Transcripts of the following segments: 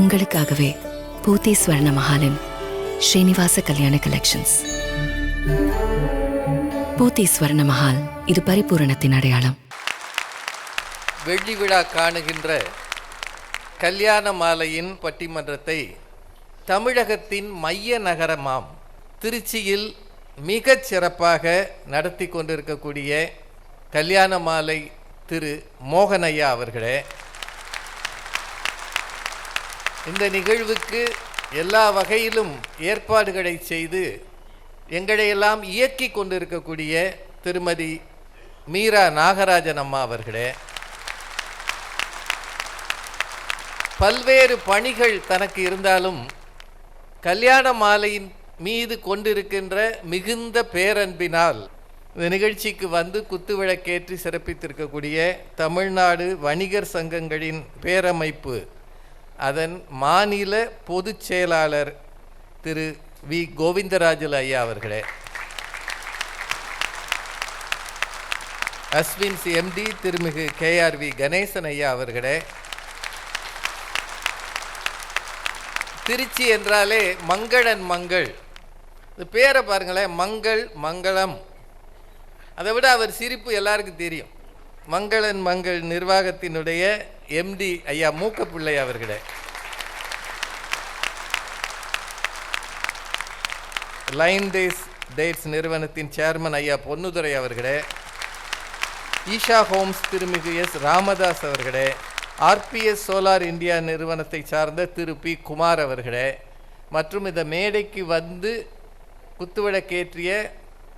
உங்களுக்காகவே பூத்தி ஸ்வர்ண மஹாலின் ஸ்ரீனிவாச கல்யாண கலெக்ஷன்ஸ் பூத்தி ஸ்வர்ண மகால் இது பரிபூரணத்தின் அடையாளம். வெள்ளி விழா காணுகின்ற கல்யாண மாலையின் பட்டிமன்றத்தை தமிழகத்தின் மைய நகரமாம் திருச்சியில் மிகச் சிறப்பாக நடத்தி கொண்டிருக்கக்கூடிய கல்யாண மாலை திரு மோகனையா அவர்களே. இந்த நிகழ்வுக்கு எல்லா வகையிலும் ஏற்பாடுகளை செய்து எங்களையெல்லாம் இயக்கி கொண்டிருக்கக்கூடிய திருமதி மீரா நாகராஜன் அம்மா அவர்களே பல்வேறு பணிகள் தனக்கு இருந்தாலும் கல்யாண மாலையின் மீது கொண்டிருக்கின்ற மிகுந்த பேரன்பினால் இந்த நிகழ்ச்சிக்கு வந்து குத்துவிளக்கேற்றி சிறப்பித்திருக்கக்கூடிய தமிழ்நாடு வணிகர் சங்கங்களின் பேரமைப்பு அதன் மாநில பொதுச் செயலாளர் திரு வி. கோவிந்தராஜல் ஐயா அவர்களே. அஸ்வின்ஸ் எம்டி திருமிகு கேஆர்வி கணேசன் ஐயா அவர்களே. திருச்சி என்றாலே மங்களன் மங்கள். இந்த பேரை பாருங்களேன் மங்கள் மங்களம். அதை விட அவர் சிரிப்பு எல்லாருக்கும் தெரியும். மங்களன் மங்கள் நிர்வாகத்தினுடைய எம்டி ஐயா மூக்கப்பிள்ளை அவர்களே. லைன் டேஸ் டேட்ஸ் நிறுவனத்தின் சேர்மன் ஐயா பொன்னுதுரை அவர்களே. ஈஷா ஹோம்ஸ் திருமிகு எஸ் ராமதாஸ் அவர்களே. ஆர்பிஎஸ் சோலார் இந்தியா நிறுவனத்தை சார்ந்த திரு பி குமார் அவர்களே. மற்றும் இந்த மேடைக்கு வந்து குத்துவிளக்கேற்றிய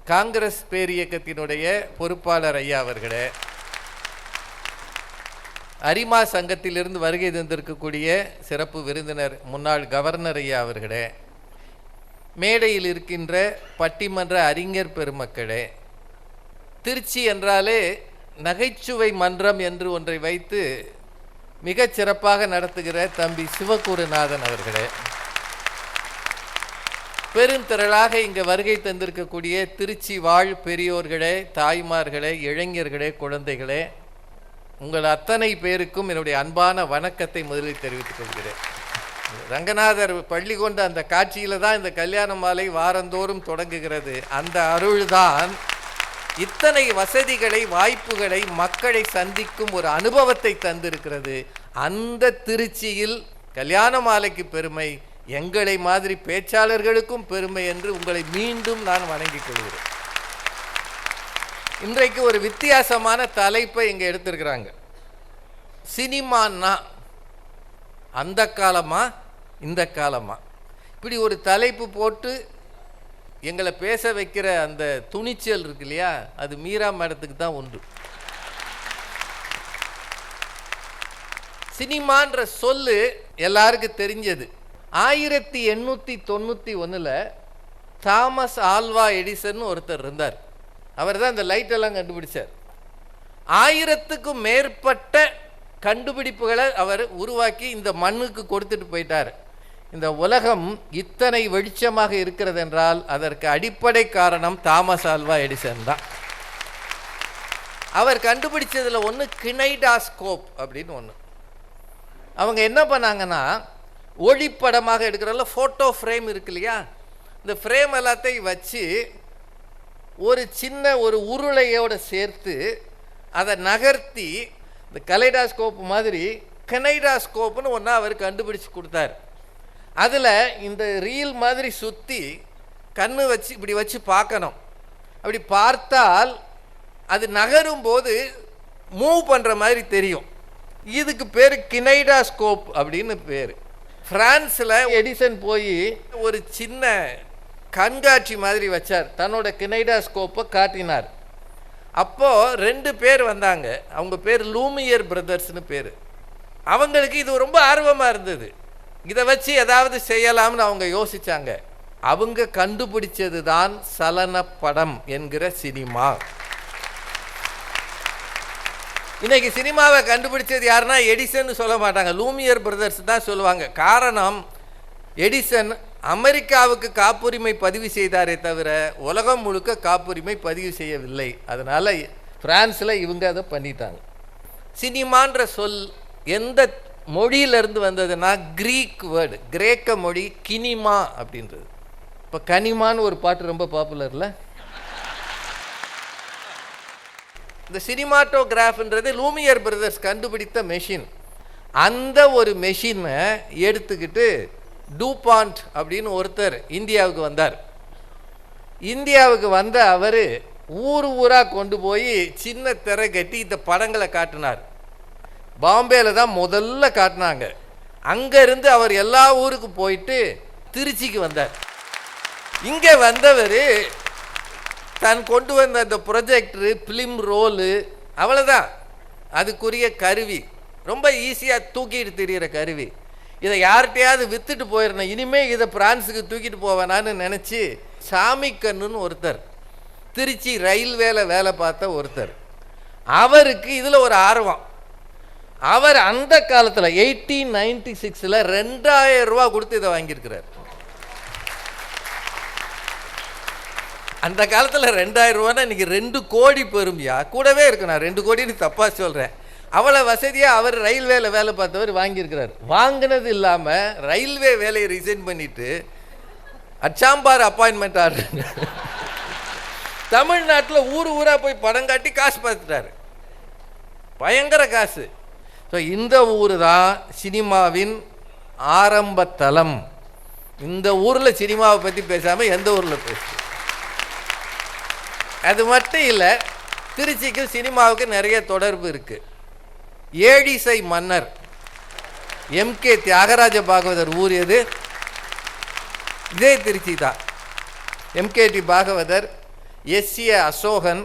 காங்கிரஸ் பேரியக்கத்தினுடைய பொறுப்பாளர் ஐயா அவர்களே. அரிமா சங்கத்திலிருந்து வருகை தந்திருக்கக்கூடிய சிறப்பு விருந்தினர் முன்னாள் கவர்னர் ஐயா அவர்களே மேடையில் இருக்கின்ற பட்டிமன்ற அறிஞர் பெருமக்களே திருச்சி என்றாலே நகைச்சுவை மன்றம் என்று ஒன்றை வைத்து மிகச் சிறப்பாக நடத்துகிற தம்பி சிவகுருநாதன் அவர்களே. பெருந்திரளாக இங்கே வருகை தந்திருக்கக்கூடிய திருச்சி வாழ் பெரியோர்களே தாய்மார்களே இளைஞர்களே குழந்தைகளே உங்கள் அத்தனை பேருக்கும் என்னுடைய அன்பான வணக்கத்தை முதலில் தெரிவித்துக் கொள்கிறேன். ரங்கநாதர் பள்ளி கொண்ட அந்த காட்சியில் தான் இந்த கல்யாண மாலை வாரந்தோறும் தொடங்குகிறது. அந்த அருள்தான் இத்தனை வசதிகளை வாய்ப்புகளை மக்களை சந்திக்கும் ஒரு அனுபவத்தை தந்திருக்கிறது. அந்த திருச்சியில் கல்யாண மாலைக்கு பெருமை எங்களை மாதிரி பேச்சாளர்களுக்கும் பெருமை என்று உங்களை மீண்டும் நான் வணங்கிக் கொள்கிறேன். இன்றைக்கு ஒரு வித்தியாசமான தலைப்பை இங்கே எடுத்திருக்கிறாங்க. சினிமான்னா அந்த காலமா? இந்த காலமா? இப்படி ஒரு தலைப்பு போட்டு எங்களை பேச வைக்கிற அந்த துணிச்சல் இருக்கு இல்லையா? அது மீரா மேடத்துக்கு தான் உண்டு. சினிமான்ற சொல்லு எல்லாருக்கும் தெரிஞ்சது. ஆயிரத்தி எண்ணூற்றி தொண்ணூற்றி ஒன்றில் தாமஸ் ஆல்வா எடிசன் ஒருத்தர் இருந்தார். அவர் தான் இந்த லைட்டெல்லாம் கண்டுபிடிச்சார். ஆயிரத்துக்கும் மேற்பட்ட கண்டுபிடிப்புகளை அவர் உருவாக்கி இந்த மண்ணுக்கு கொடுத்துட்டு போயிட்டார். இந்த உலகம் இத்தனை வெளிச்சமாக இருக்கிறது என்றால் அதற்கு அடிப்படை காரணம் தாமஸ் ஆல்வா எடிசன் தான். அவர் கண்டுபிடிச்சதில் ஒன்று கிணைடாஸ்கோப் அப்படின்னு ஒன்று அவங்க என்ன பண்ணாங்கன்னா ஒளிப்படமாக எடுக்கிறதுல ஃபோட்டோ ஃப்ரேம் இருக்கு இல்லையா? இந்த ஃப்ரேம் எல்லாத்தையும் வச்சு ஒரு சின்ன ஒரு உருளையோட சேர்த்து அதை நகர்த்தி இந்த கலைடாஸ்கோப் மாதிரி கனைடாஸ்கோப்னு ஒன்றா அவர் கண்டுபிடிச்சு கொடுத்தார். அதில் இந்த ரீல் மாதிரி சுற்றி கண்ணு வச்சு இப்படி வச்சு பார்க்கணும். அப்படி பார்த்தால் அது நகரும் போது மூவ் பண்ணுற மாதிரி தெரியும். இதுக்கு பேர் கினைடாஸ்கோப் அப்படின்னு பேர். ஃப்ரான்ஸில் எடிசன் போய் ஒரு சின்ன கண்காட்சி மாதிரி வச்சார். தன்னோட கினைடாஸ்கோப்பை காட்டினார். அப்போது ரெண்டு பேர் வந்தாங்க. அவங்க பேர் லூமியர் பிரதர்ஸ்னு பேர். அவங்களுக்கு இது ரொம்ப ஆர்வமாக இருந்தது. இதை வச்சு ஏதாவது செய்யலாம்னு அவங்க யோசித்தாங்க அவங்க கண்டுபிடிச்சது தான் சலன படம் என்கிற சினிமா. இன்னைக்கு சினிமாவை கண்டுபிடிச்சது யாருன்னா எடிசன் சொல்ல மாட்டாங்க. லூமியர் பிரதர்ஸ் தான் சொல்லுவாங்க. காரணம் எடிசன் அமெரிக்காவுக்கு காப்புரிமை பதிவு செய்தாரே தவிர உலகம் முழுக்க காப்புரிமை பதிவு செய்யவில்லை. அதனால் பிரான்ஸில் இவங்க அதை பண்ணிட்டாங்க. சினிமான்ற சொல் எந்த மொழியிலேருந்து வந்ததுன்னா கிரீக் வேர்டு கிரேக்க மொழி கினிமா அப்படின்றது. இப்போ கனிமான்னு ஒரு பாட்டு ரொம்ப பாப்புலர்ல இந்த சினிமாட்டோகிராஃப்ன்றது லூமியர் பிரதர்ஸ் கண்டுபிடித்த மெஷின் அந்த ஒரு மெஷினை எடுத்துக்கிட்டு டூபாண்ட் அப்படின்னு ஒருத்தர் இந்தியாவுக்கு வந்தார். இந்தியாவுக்கு வந்த அவர் ஊர் ஊராக கொண்டு போய் சின்ன திரை கட்டி இந்த படங்களை காட்டினார். பாம்பேல தான் முதல்ல காட்டினாங்க. அங்கேருந்து அவர் எல்லா ஊருக்கும் போயிட்டு திருச்சிக்கு வந்தார். இங்கே வந்தவர் தான் கொண்டு வந்த அந்த ப்ரொஜெக்டரு ஃபிலிம் ரோலு அவ்வளோதான் அதுக்குரிய கருவி ரொம்ப ஈஸியாக தூக்கிட்டு தெரிகிற கருவி. இதை யார்கிட்டையாவது விற்றுட்டு போயிருந்தேன் இனிமேல் இதை பிரான்ஸுக்கு தூக்கிட்டு போவேனான்னு நினச்சி சாமிக்கண்ணுன்னு ஒருத்தர் திருச்சி ரயில்வேல வேலை பார்த்த ஒருத்தர். அவருக்கு இதில் ஒரு ஆர்வம். அவர் அந்த காலத்தில் எயிட்டீன் நைன்டி சிக்ஸில் ரெண்டாயிரம் ரூபா கொடுத்து இதை வாங்கியிருக்கிறார். அந்த காலத்தில் ரெண்டாயிரம் ரூபான்னா இன்னைக்கு ரெண்டு கோடி பெருமையா கூடவே இருக்கு நான் ரெண்டு கோடின்னு தப்பாக சொல்கிறேன் அவ்வளோ வசதியாக அவர் ரயில்வேல வேலை பார்த்தவர் வாங்கியிருக்கிறார். வாங்கினது இல்லாமல் ரயில்வே வேலையை ரிசைன் பண்ணிட்டு அச்சாம்பார் அப்பாயின்மெண்ட் ஆடுறாங்க தமிழ்நாட்டில் ஊர் ஊராக போய் படம் காட்டி காசு பார்த்துட்டாரு. பயங்கர காசு. ஸோ இந்த ஊர் தான் சினிமாவின் ஆரம்ப இந்த ஊரில் சினிமாவை பற்றி பேசாமல் எந்த ஊரில் பேசு அது மட்டும் இல்லை திருச்சிக்கு சினிமாவுக்கு நிறைய தொடர்பு இருக்குது ஏழிசை மன்னர். எம் கே தியாகராஜ பாகவதர் ஊர் எது இதே திருச்சி தான். MKT Bhagavathar S A Asokan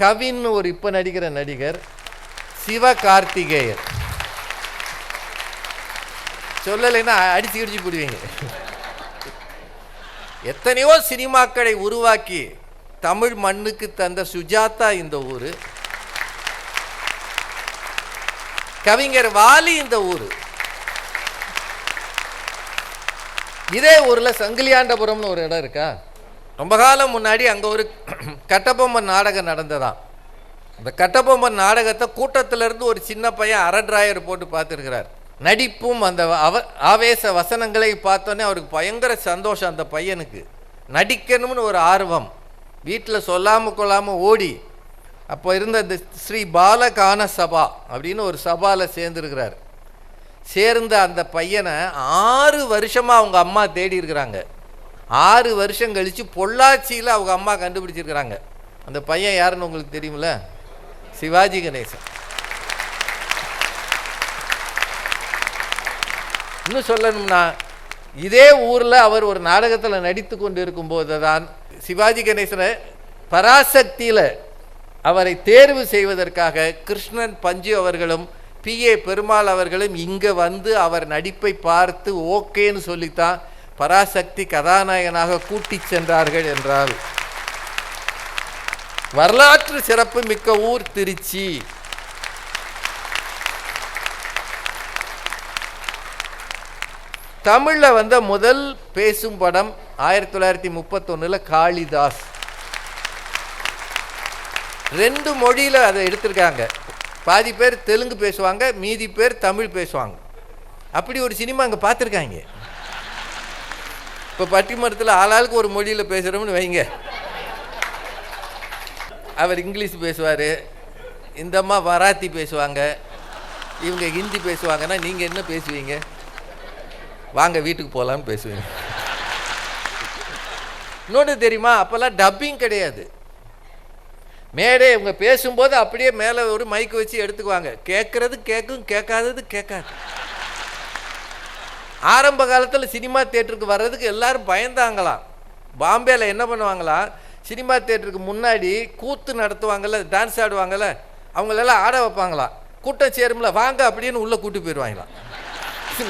கவின்னு ஒரு இப்போ நடிக்கிற நடிகர் சிவ கார்த்திகேயர் சொல்லலைன்னா அடிச்சு கிடிச்சு போடுவீங்க. எத்தனையோ சினிமாக்களை உருவாக்கி தமிழ் மண்ணுக்கு தந்த சுஜாதா இந்த ஊர். கவிஞர் வாலி இந்த ஊர். இதே ஊரில் சங்கிலியாண்டபுரம்னு ஒரு இடம் இருக்கா? ரொம்ப காலம் முன்னாடி அங்கே ஒரு கட்டபொம்மன் நாடகம் நடந்ததான் இந்த கட்டபொம்மன் நாடகத்தை கூட்டத்திலேருந்து ஒரு சின்ன பையன் அரட்ராயர் போட்டு பார்த்துருக்கிறார். நடிப்பும் அந்த அவ ஆவேச வசனங்களை பார்த்தோன்னே அவருக்கு பயங்கர சந்தோஷம் அந்த பையனுக்கு. நடிக்கணும்னு ஒரு ஆர்வம். வீட்டில் சொல்லாமல் கொள்ளாமல் ஓடி அப்போ இருந்த இந்த ஸ்ரீ பாலகான சபா அப்படின்னு ஒரு சபாவில் சேர்ந்துருக்கிறார். சேர்ந்த அந்த பையனை ஆறு வருஷமாக அவங்க அம்மா தேடி இருக்கிறாங்க. ஆறு வருஷம் கழித்து பொள்ளாச்சியில் அவங்க அம்மா கண்டுபிடிச்சிருக்கிறாங்க. அந்த பையன் யாருன்னு உங்களுக்கு தெரியுமில்ல சிவாஜி கணேசன். இன்னும் சொல்லணும்னா இதே ஊரில் அவர் ஒரு நாடகத்தில் நடித்து கொண்டு இருக்கும்போது தான் சிவாஜி கணேசனை பராசக்தியில் அவரை தேர்வு செய்வதற்காக கிருஷ்ணன் பஞ்சு அவர்களும் பி. ஏ. பெருமாள் அவர்களும் இங்கே வந்து அவர் நடிப்பை பார்த்து ஓகேன்னு சொல்லித்தான் பராசக்தி கதாநாயகனாக கூட்டிச் சென்றார்கள் என்றால். வரலாற்று சிறப்பு மிக்க ஊர் திருச்சி. தமிழில் வந்த முதல் பேசும் படம் ஆயிரத்தி தொள்ளாயிரத்தி முப்பத்தொன்னில் காளிதாஸ். ரெண்டு மொழியில் அதை எடுத்திருக்காங்க. பாதி பேர் தெலுங்கு பேசுவாங்க மீதி பேர் தமிழ் பேசுவாங்க. அப்படி ஒரு சினிமா அங்கே பார்த்துருக்காங்க. இப்போ பட்டிமன்றத்தில் ஆளாளுக்கு ஒரு மொழியில் பேசுகிறோம்னு வைங்க. அவர் இங்கிலீஷ் பேசுவார் இந்த அம்மா மராத்தி பேசுவாங்க இவங்க ஹிந்தி பேசுவாங்கன்னா நீங்கள் என்ன பேசுவீங்க? வாங்க வீட்டுக்கு போகலான்னு பேசுவீங்க. இன்னொன்று தெரியுமா? அப்போல்லாம் டப்பிங் கிடையாது. மேடே இவங்க பேசும்போது அப்படியே மேலே ஒரு மைக் வச்சு எடுத்துக்குவாங்க. கேட்குறது கேட்கும் கேட்காதது கேட்காது. ஆரம்ப காலத்தில் சினிமா தேட்டருக்கு வர்றதுக்கு எல்லாரும் பயந்தாங்களாம். பாம்பேயில் என்ன பண்ணுவாங்களாம் சினிமா தேட்டருக்கு முன்னாடி கூத்து நடத்துவாங்கள்ல டான்ஸ் ஆடுவாங்கள்ல அவங்களெல்லாம் ஆட வைப்பாங்களாம். கூட்டம் சேரும்ல வாங்க அப்படின்னு உள்ளே கூட்டி போயிடுவாங்களாம்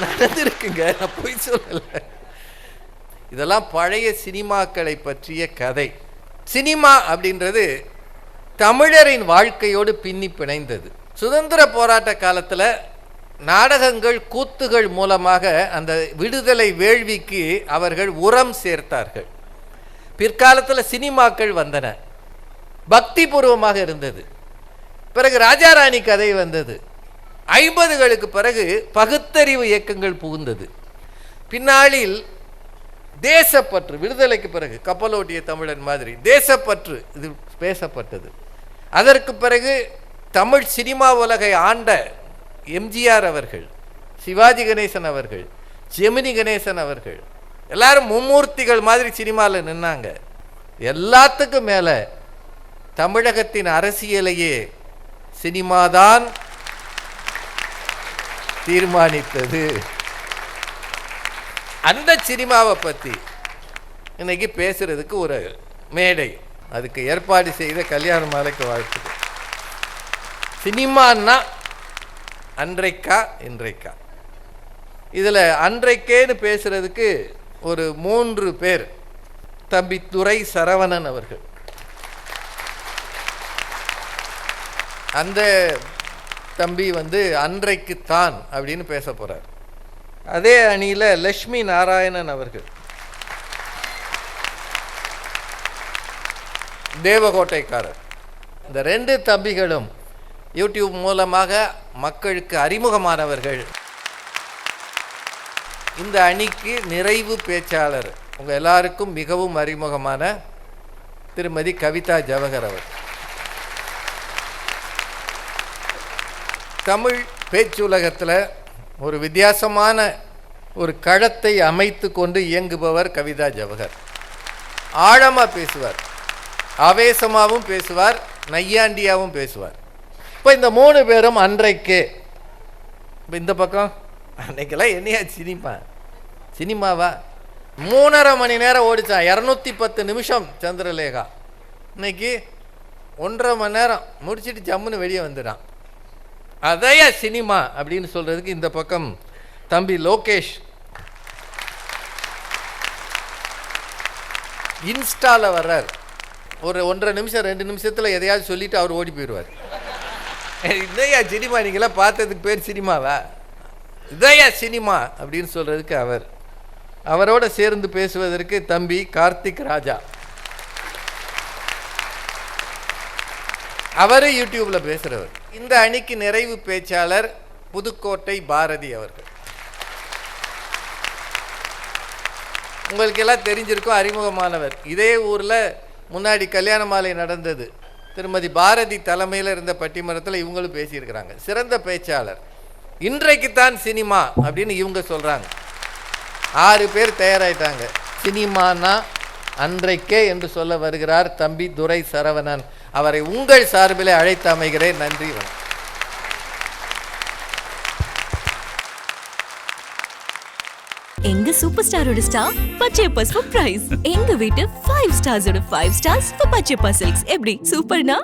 நடந்திருக்குங்க நான் போய் சொல்லலை. இதெல்லாம் பழைய சினிமாக்களை பற்றிய கதை. சினிமா அப்படின்றது தமிழரின் வாழ்க்கையோடு பின்னி பிணைந்தது. சுதந்திர போராட்ட காலத்தில் நாடகங்கள் கூத்துகள் மூலமாக அந்த விடுதலை வேள்விக்கு அவர்கள் உரம் சேர்த்தார்கள். பிற்காலத்தில் சினிமாக்கள் வந்தன. பக்தி பூர்வமாக இருந்தது. பிறகு ராஜாராணி கதை வந்தது. ஐம்பதுகளுக்கு பிறகு பகுத்தறிவு இயக்கங்கள் புகுந்தது. பின்னாளில் தேசப்பற்று விடுதலைக்கு பிறகு கப்பலோட்டிய தமிழன் மாதிரி தேசப்பற்று இது பேசப்பட்டது. அதற்கு பிறகு தமிழ் சினிமா உலகை ஆண்ட எம்ஜிஆர் அவர்கள் சிவாஜி கணேசன் அவர்கள் ஜெமினி கணேசன் அவர்கள் எல்லாரும் மும்மூர்த்திகள் மாதிரி சினிமாவில் நின்னாங்க. எல்லாத்துக்கும் மேலே தமிழகத்தின் அரசியலையே சினிமாதான் தீர்மானித்தது. அந்த சினிமாவை பற்றி இன்னைக்கு பேசுறதுக்கு ஒரு மேடை. அதுக்கு ஏற்பாடு செய்த கல்யாண மாலைக்கு வாழ்த்துக்கள் சினிமான்னா அன்றைக்கா இன்றைக்கா. இதில் அன்றைக்கேன்னு பேசுறதுக்கு ஒரு மூன்று பேர். தம்பி துரை சரவணன் அவர்கள். அந்த தம்பி வந்து அன்றைக்குத்தான் அப்படின்னு பேச போகிறார் அதே அணியில் லக்ஷ்மி நாராயணன் அவர்கள். தேவகோட்டைக்காரர். இந்த ரெண்டு தம்பிகளும் யூடியூப் மூலமாக மக்களுக்கு அறிமுகமானவர்கள். இந்த அணிக்கு நிறைவு பேச்சாளர் உங்கள் எல்லாருக்கும் மிகவும் அறிமுகமான திருமதி கவிதா ஜவஹர் அவர். தமிழ் பேச்சுலகத்தில் ஒரு வித்தியாசமான ஒரு களத்தை அமைத்து கொண்டு இயங்குபவர் கவிதா ஜவஹர். ஆழமாக பேசுவார். ஆவேசமாகவும் பேசுவார் நையாண்டியாகவும் பேசுவார். இப்போ இந்த மூணு பேரும் அன்றைக்கு இப்போ இந்த பக்கம் அன்னைக்கெல்லாம் என்னையா சினிமா? சினிமாவா? மூணரை மணி நேரம் ஓடிச்சான் இரநூத்தி பத்து நிமிஷம் சந்திரலேகா. இன்னைக்கு ஒன்றரை மணி நேரம் முடிச்சுட்டு ஜம்முன்னு வெளியே வந்துடான் அதையா சினிமா அப்படின்னு சொல்கிறதுக்கு இந்த பக்கம் தம்பி லோகேஷ். இன்ஸ்டாவில் வர்றார். ஒரு ஒன்றரை நிமிஷம் ரெண்டு நிமிஷத்தில் எதையாவது சொல்லிட்டு அவர் ஓடி போயிடுவார். இதையா சினிமா? நீங்களாம் பார்த்ததுக்கு பேர் சினிமாவா? இதையா சினிமா? அப்படின்னு சொல்கிறதுக்கு அவர். அவரோட சேர்ந்து பேசுவதற்கு தம்பி கார்த்திக் ராஜா. அவரு யூடியூப்பில் பேசுகிறவர் இந்த அணிக்கு நிறைவு பேச்சாளர் புதுக்கோட்டை பாரதி அவர்கள். உங்களுக்கு எல்லாம் தெரிஞ்சிருக்கும் அறிமுகமானவர். இதே ஊரில் முன்னாடி கல்யாண மாலை நடந்தது. திருமதி பாரதி தலைமையில் இருந்த பட்டிமன்றத்தில் இவங்களும் பேசியிருக்கிறாங்க. சிறந்த பேச்சாளர். இன்றைக்குத்தான் சினிமா அப்படின்னு இவங்க சொல்கிறாங்க ஆறு பேர் தயாராயிட்டாங்க. சினிமானா அன்றைக்கே என்று சொல்ல வருகிறார் தம்பி துரை சரவணன் அவரை உங்கள் சார்பிலே அழைத்து அமைகிறேன். நன்றி வணக்கம். எங்க சூப்பர் ஸ்டாரோட ஸ்டார் பச்சையப்பா சர்ப்ரைஸ் எங்க வீட்டு ஃபைவ் ஸ்டார்ஸோட ஃபைவ் ஸ்டார்ஸ் பச்சையப்பா சில்க்ஸ் எப்படி? சூப்பர்னா